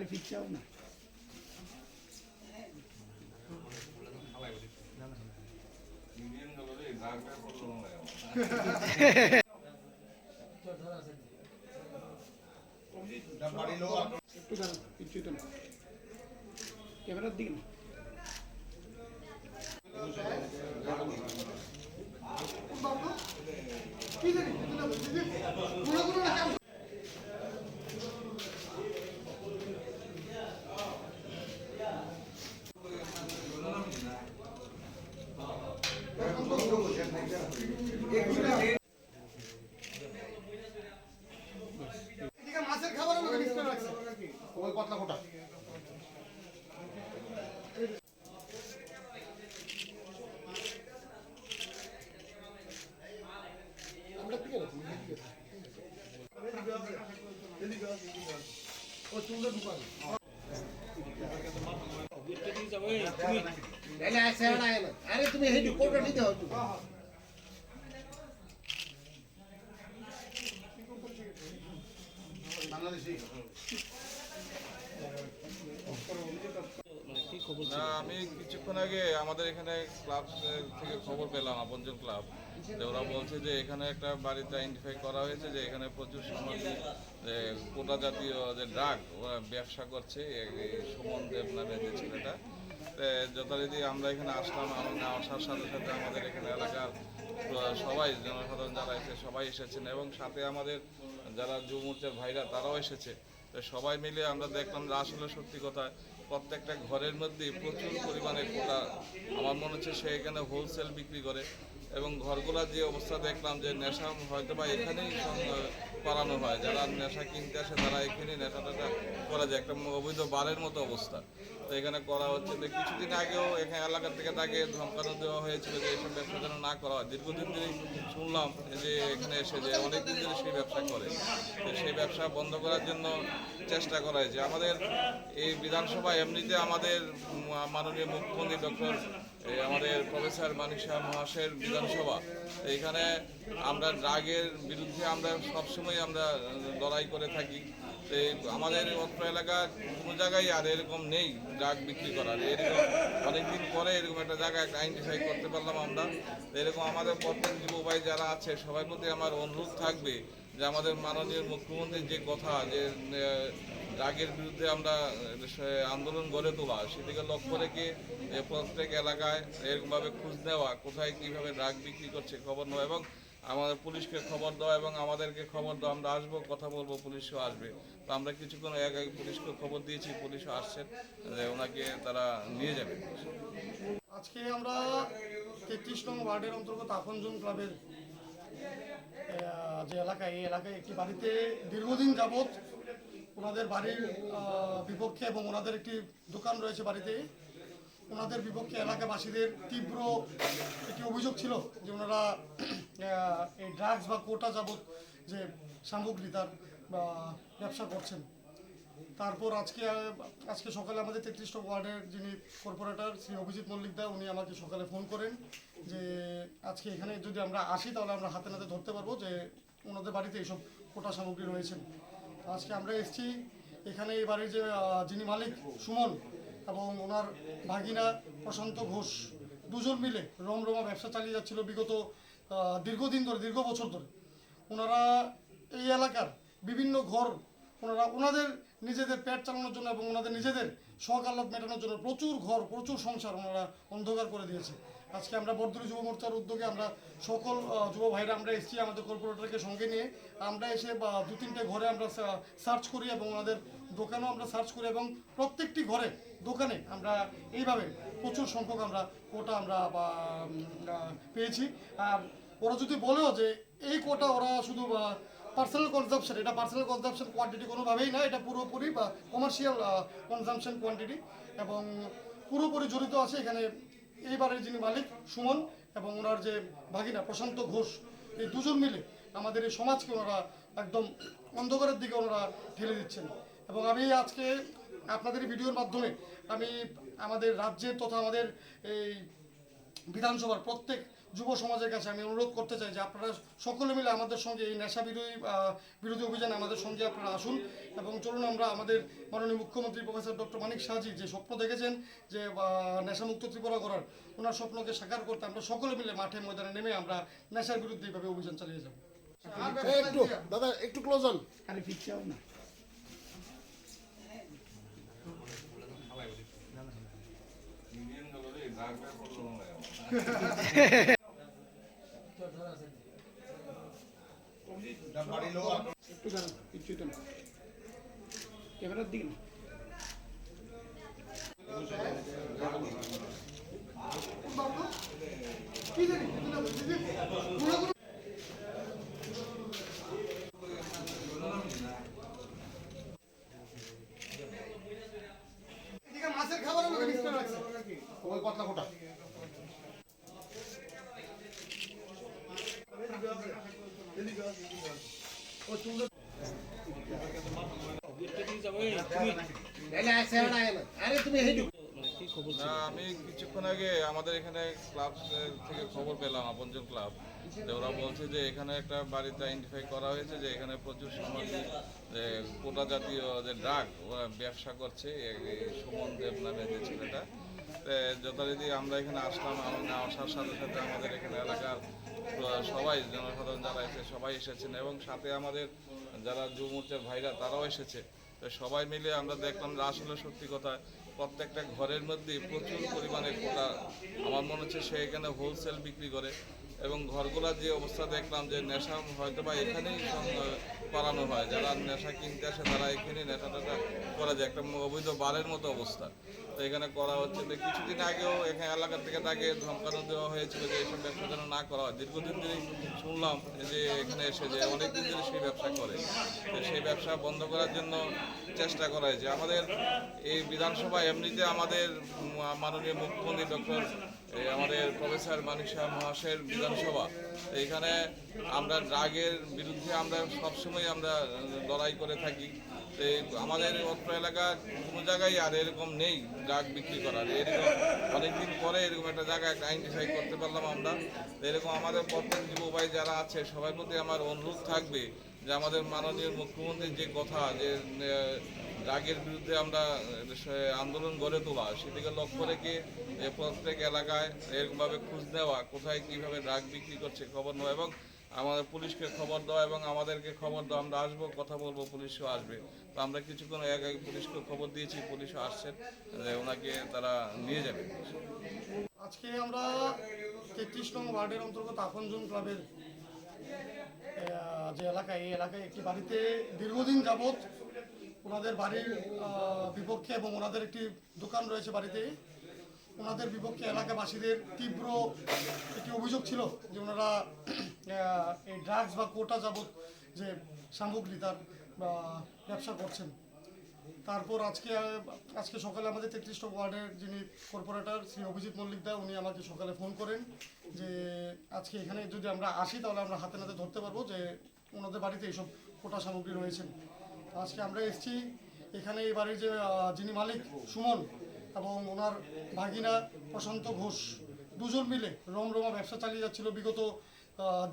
গাড়ি ফিরছেও না ক্যামেরার দিকে না মাছের খাবার ওই পাতলা কোটা আমরা কি রাখছি ও চুলটা ঢুকানো আরে তুমি হেঁটে কোটা নিতে হবে বাংলাদেশি না আমি কিছুক্ষণ আগে আমাদের এখানে ক্লাব থেকে খবর পেলাম আপনজন ক্লাব যে ওরা বলছে যে এখানে একটা বাড়িতে আইডেন্টিফাই করা হয়েছে যে এখানে প্রচুর সামগ্রী যে কোটা জাতীয় যে ড্রাগ ওরা ব্যবসা করছে সুমন দেব নামে যে ছেলেটা যথারীতি আমরা এখানে আসলাম আমরা আসার সাথে সাথে আমাদের এখানে এলাকার সবাই জনসাধারণ যারা এসে সবাই এসেছেন এবং সাথে আমাদের যারা যুব মোর্চার ভাইরা, তারাও এসেছে। তো সবাই মিলে আমরা দেখলাম যে আসলে সত্যি কথা, প্রত্যেকটা ঘরের মধ্যে প্রচুর পরিমাণে কোটা আমার মনে হচ্ছে সে এখানে হোলসেল বিক্রি করে। এবং ঘরগুলোর যে অবস্থা দেখলাম যে নেশা হয়তো বা এখানেই করানো হয়। যারা নেশা কিনতে আসে তারা এখানেই নেশাটা করা যায়। একটা অবৈধ বারের মতো অবস্থা। তো এখানে করা হচ্ছে তো কিছুদিন আগেও এখানে এলাকা থেকে তাকে ধমকানো দেওয়া হয়েছিল যে এইসব ব্যবসা যেন না করা হয়। দীর্ঘদিন ধরেই শুনলাম যে এখানে এসে যে অনেকদিন ধরে সেই ব্যবসা করে। তো সেই ব্যবসা বন্ধ করার জন্য চেষ্টা করা হয়েছে। আমাদের এই বিধানসভা এমনিতে আমাদের মাননীয় মুখ্যমন্ত্রী ডক্টর আমাদের প্রফেসর মানিক মহাশয়ের বিধানসভা। এইখানে আমরা ড্রাগের বিরুদ্ধে আমরা সবসময় আমরা লড়াই করে থাকি। এই আমাদের অত্র এলাকার কোনো জায়গায় আর এরকম নেই ড্রাগ বিক্রি করার। এরকম অনেকদিন পরে এরকম একটা জায়গা একটা আইডেন্টিফাই করতে পারলাম আমরা। এরকম আমাদের প্রত্যেক যুব যারা আছে, সবার প্রতি আমার অনুরোধ থাকবে যে আমাদের মাননীয় মুখ্যমন্ত্রীর যে কথা, যে ড্রাগের বিরুদ্ধে আমরা আন্দোলন গড়ে তোলা, সেদিকে লক্ষ্য রেখে প্রত্যেক এলাকায় এরকমভাবে খোঁজ নেওয়া, কোথায় কীভাবে ড্রাগ বিক্রি করছে খবর নেওয়া এবং আমাদের পুলিশকে খবর দেওয়া এবং আমাদেরকে খবর দেওয়া, আমরা আসব, কথা বলব, পুলিশও আসবে। তো আমরা কিছুক্ষণ এক আগে পুলিশকে খবর দিয়েছি, পুলিশও আসছেন, যে ওনাকে তারা নিয়ে যাবে। আজকে আমরা তেত্রিশ নং ওয়ার্ডের অন্তর্গত আপনজন ক্লাবের যে এলাকায় এই এলাকায় একটি বাড়িতে দীর্ঘদিন যাবৎ ওনাদের বাড়ির বিপক্ষে এবং ওনাদের একটি দোকান রয়েছে বাড়িতে। ওনাদের বিপক্ষে এলাকাবাসীদের তীব্র একটি অভিযোগ ছিল যে ওনারা এই ড্রাগস বা কোটা যাবৎ যে সামগ্রী তার ব্যবসা করছেন। তারপর আজকে আজকে সকালে আমাদের তেত্রিশ ওয়ার্ডের যিনি কর্পোরেটর শ্রী অভিজিৎ মল্লিক দা, উনি আমাকে সকালে ফোন করেন যে আজকে এখানে যদি আমরা আসি, তাহলে আমরা হাতে নাতে ধরতে পারব যে ওনাদের বাড়িতে এইসব কোটা সামগ্রী রয়েছেন আজকে আমরা এসেছি। এখানে এই বাড়ির যে যিনি মালিক, সুমন এবং ওনার ভাগিনা প্রশান্ত ঘোষ, দুজন মিলে রমরমা ব্যবসা চালিয়ে যাচ্ছিল বিগত দীর্ঘদিন ধরে, দীর্ঘ বছর ধরে। ওনারা এই এলাকার বিভিন্ন ঘর, ওনারা, ওনাদের নিজেদের পেট চালানোর জন্য এবং ওনাদের নিজেদের শখ আহ্লাদ মেটানোর জন্য প্রচুর ঘর, প্রচুর সংসার ওনারা অন্ধকার করে দিয়েছে। আজকে আমরা বর্ধনী যুব মোর্চার উদ্যোগে আমরা সকল যুব ভাইরা আমরা এসেছি আমাদের কর্পোরেটরকে সঙ্গে নিয়ে। আমরা এসে দু তিনটে ঘরে আমরা সার্চ করি এবং ওনাদের দোকানেও আমরা সার্চ করি এবং প্রত্যেকটি ঘরে, দোকানে আমরা এইভাবে প্রচুর সংখ্যক আমরা কোটা আমরা পেয়েছি। ওরা যদি বলেও যে এই কোটা ওরা শুধু পার্সোনাল কনজাম্পশন এটা পার্সোনাল কনজাম্পশন কোয়ান্টিটি কোনোভাবেই না, এটা পুরোপুরি, বা কমার্শিয়াল কনজাম্পশন কোয়ান্টিটি এবং পুরোপুরি জড়িত আছে এখানে এইবারের যিনি মালিক, সুমন এবং ওনার যে ভাগিনা প্রশান্ত ঘোষ, এই দুজন মিলে আমাদের এই সমাজকে ওনারা একদম অন্ধকারের দিকে ওনারা ঠেলে দিচ্ছেন। এবং আমি আজকে আপনাদের ভিডিওর মাধ্যমে আমি আমাদের রাজ্যের তথা আমাদের এই বিধানসভার প্রত্যেক যুব সমাজের কাছে আমি অনুরোধ করতে চাই যে আপনারা সকলে মিলে আমাদের সঙ্গে এই নেশা বিরোধী আহ, বিরোধী অভিযানে আমাদের সঙ্গে আপনারা আসুন। এবং চলুন আমরা আমাদের মাননীয় মুখ্যমন্ত্রী প্রফেসর ডক্টর মানিক শাহজি যে স্বপ্ন দেখেছেন যে নেশামুক্ত ত্রিপুরা করার ওনার স্বপ্নকে সাকার করতে আমরা সকলে মিলে মাঠে ময়দানে নেমে আমরা নেশার বিরুদ্ধে এইভাবে অভিযান চালিয়ে যাব। একটু দাদা একটু ক্লোজ হন। আরে পিছিয়েও না। একটু তো না ক্যামেরার দিকে না এদিকে মাছের খাবার আমাকে মিস করে রাখছে ওই পাতলা কোটা আরে তুমি হেঁটু না আমি কিছুক্ষণ আগে আমাদের এখানে ক্লাব থেকে খবর পেলাম আপনজন ক্লাব যে ওরা বলছে যে এখানে একটা বাড়িতে আইডেন্টিফাই করা হয়েছে যে এখানে প্রচুর সামগ্রী যে কোটা জাতীয় যে ড্রাগ ওরা ব্যবসা করছে সুমন দেব নামে যে ছেলেটা। যথারীতি আমরা এখানে আসলাম আমরা আসার সাথে সাথে আমাদের এখানে এলাকার সবাই জনসাধারণ যারা এসে সবাই এসেছেন এবং সাথে আমাদের যারা যুব মোর্চার ভাইরা তারাও এসেছে। তো সবাই মিলে আমরা দেখলাম যে আসলে সত্যি কথা প্রত্যেকটা ঘরের মধ্যে প্রচুর পরিমাণে কোটা আমার মনে হচ্ছে সে এখানে হোলসেল বিক্রি করে। এবং ঘরগুলোর যে অবস্থা দেখলাম যে নেশা হয়তো বা এখানেই করানো হয়। যারা নেশা কিনতে আসে তারা এখানেই নেশা টেশা করা যায়। একটা অবৈধ বারের মতো অবস্থা। তো এখানে করা হচ্ছে তো কিছুদিন আগেও এখানে এলাকা থেকে তাকে ধমকানো দেওয়া হয়েছিল যে এইসব ব্যবসা যেন না করা হয়। দীর্ঘদিন ধরেই শুনলাম যে এখানে এসে যে অনেকদিন ধরে সেই ব্যবসা করে। তো সেই ব্যবসা বন্ধ করার জন্য চেষ্টা করা হয়েছে। আমাদের এই বিধানসভা এমনিতে আমাদের মাননীয় মুখ্যমন্ত্রী ডক্টর আমাদের প্রফেসর মানিক শাহ মহাশয়ের বিধানসভা। এখানে আমরা ড্রাগের বিরুদ্ধে আমরা সবসময় আমরা লড়াই করে থাকি। তো আমাদের অত্র এলাকার কোনো জায়গায় আর এরকম নেই ড্রাগ বিক্রি করার। এরকম অনেকদিন পরে এরকম একটা জায়গায় একটা আইডেন্টিফাই করতে পারলাম আমরা। এরকম আমাদের প্রত্যেক যুব ভাই যারা আছে, সবার প্রতি আমার অনুরোধ থাকবে যে আমাদের মাননীয় মুখ্যমন্ত্রীর যে কথা যে ড্রাগের বিরুদ্ধে আমরা আন্দোলন গড়ে তোলা, সেদিকে লক্ষ্য রেখে এ প্রত্যেক এলাকায় এরকমভাবে খোঁজ নেওয়া, কোথায় কীভাবে ড্রাগ বিক্রি করছে খবর নেওয়া এবং আমাদের পুলিশকে খবর দেওয়া এবং আমাদেরকে খবর দেওয়া, আমরা আসব, কথা বলব, পুলিশও আসবে। তো আমরা কিছুক্ষণ এক এক পুলিশকে খবর দিয়েছি, পুলিশও আসছেন, যে ওনাকে তারা নিয়ে যাবে। আজকে আমরা তেত্রিশ নং ওয়ার্ডের অন্তর্গত আপনজন ক্লাবের যে এলাকা, এই এলাকায় একটি বাড়িতে দীর্ঘদিন যাবৎ ওনাদের বাড়ির বিপক্ষে এবং ওনাদের একটি দোকান রয়েছে বাড়িতে। ওনাদের বিপক্ষে এলাকাবাসীদের তীব্র একটি অভিযোগ ছিল যে ওনারা এই ড্রাগস বা কোটা যাবৎ যে সামগ্রী তার ব্যবসা করছেন। তারপর আজকে আজকে সকালে আমাদের তেত্রিশ ওয়ার্ডের যিনি কর্পোরেটর শ্রী অভিজিৎ মল্লিক দা, উনি আমাকে সকালে ফোন করেন যে, আজকে এখানে যদি আমরা আসি, তাহলে আমরা হাতে নাতে ধরতে পারব যে ওনাদের বাড়িতে এইসব কোটা সামগ্রী রয়েছেন আজকে আমরা এসেছি, এখানে এই বাড়ির যে যিনি মালিক, সুমন এবং ওনার ভাগিনা প্রশান্ত ঘোষ, দুজন মিলে রমরমা ব্যবসা চালিয়ে যাচ্ছিল বিগত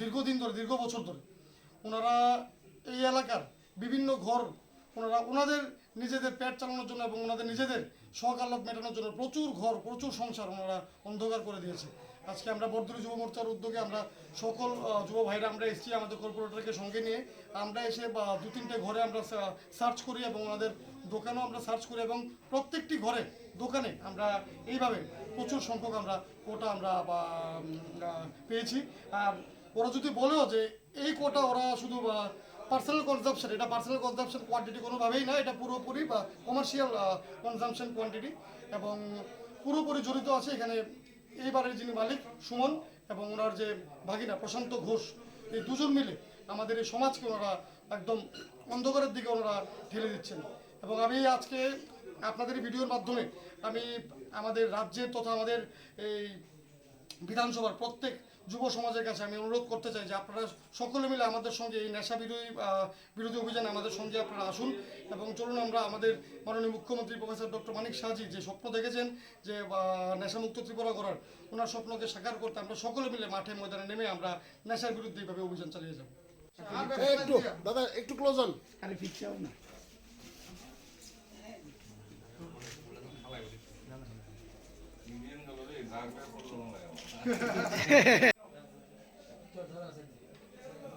দীর্ঘদিন ধরে, দীর্ঘ বছর ধরে। ওনারা এই এলাকার বিভিন্ন ঘর, ওনারা, ওনাদের নিজেদের পেট চালানোর জন্য এবং ওনাদের নিজেদের আহ্লাদ মেটানোর জন্য প্রচুর ঘর, প্রচুর সংসার ওনারা অন্ধকার করে দিয়েছে। আজকে আমরা বর্ধমান যুব মোর্চার উদ্যোগে আমরা সকল যুব ভাইরা আমরা এসেছি আমাদের কর্পোরেটরকে সঙ্গে নিয়ে। আমরা এসে দু তিনটে ঘরে আমরা সার্চ করি এবং ওনাদের দোকানও আমরা সার্চ করি এবং প্রত্যেকটি ঘরে, দোকানে আমরা এইভাবে প্রচুর সংখ্যক আমরা কোটা আমরা পেয়েছি। আর ওরা যদি বলেও যে এই কোটা ওরা শুধু পার্সোনাল কনজাম্পশন এটা পার্সোনাল কনজাম্পশন কোয়ান্টিটি কোনোভাবেই না, এটা পুরোপুরি, বা কমার্শিয়াল কনজাম্পশন কোয়ান্টিটি এবং পুরোপুরি জড়িত আছে এখানে এইবারের যিনি মালিক, সুমন এবং ওনার যে ভাগিনা প্রশান্ত ঘোষ, এই দুজন মিলে আমাদের এই সমাজকে ওনারা একদম অন্ধকারের দিকে ওনারা ঠেলে দিচ্ছেন। এবং আমি আজকে আপনাদের ভিডিওর মাধ্যমে আমি আমাদের রাজ্যের তথা আমাদের এই বিধানসভার প্রত্যেক যুব সমাজের কাছে আমি অনুরোধ করতে চাই যে আপনারা সকলে মিলে আমাদের সঙ্গে এই নেশা বিরোধী আহ, বিরোধী অভিযানে আমাদের সঙ্গে আপনারা আসুন। এবং চলুন আমরা আমাদের মাননীয় মুখ্যমন্ত্রী প্রফেসর ডক্টর মানিক শাহজি যে স্বপ্ন দেখেছেন যে নেশামুক্ত ত্রিপুরা করার ওনার স্বপ্নকে সাকার করতে আমরা সকলে মিলে মাঠে ময়দানে নেমে আমরা নেশার বিরুদ্ধে এইভাবে অভিযান চালিয়ে যাব। একটু দাদা একটু ক্লোজ অন আরে না।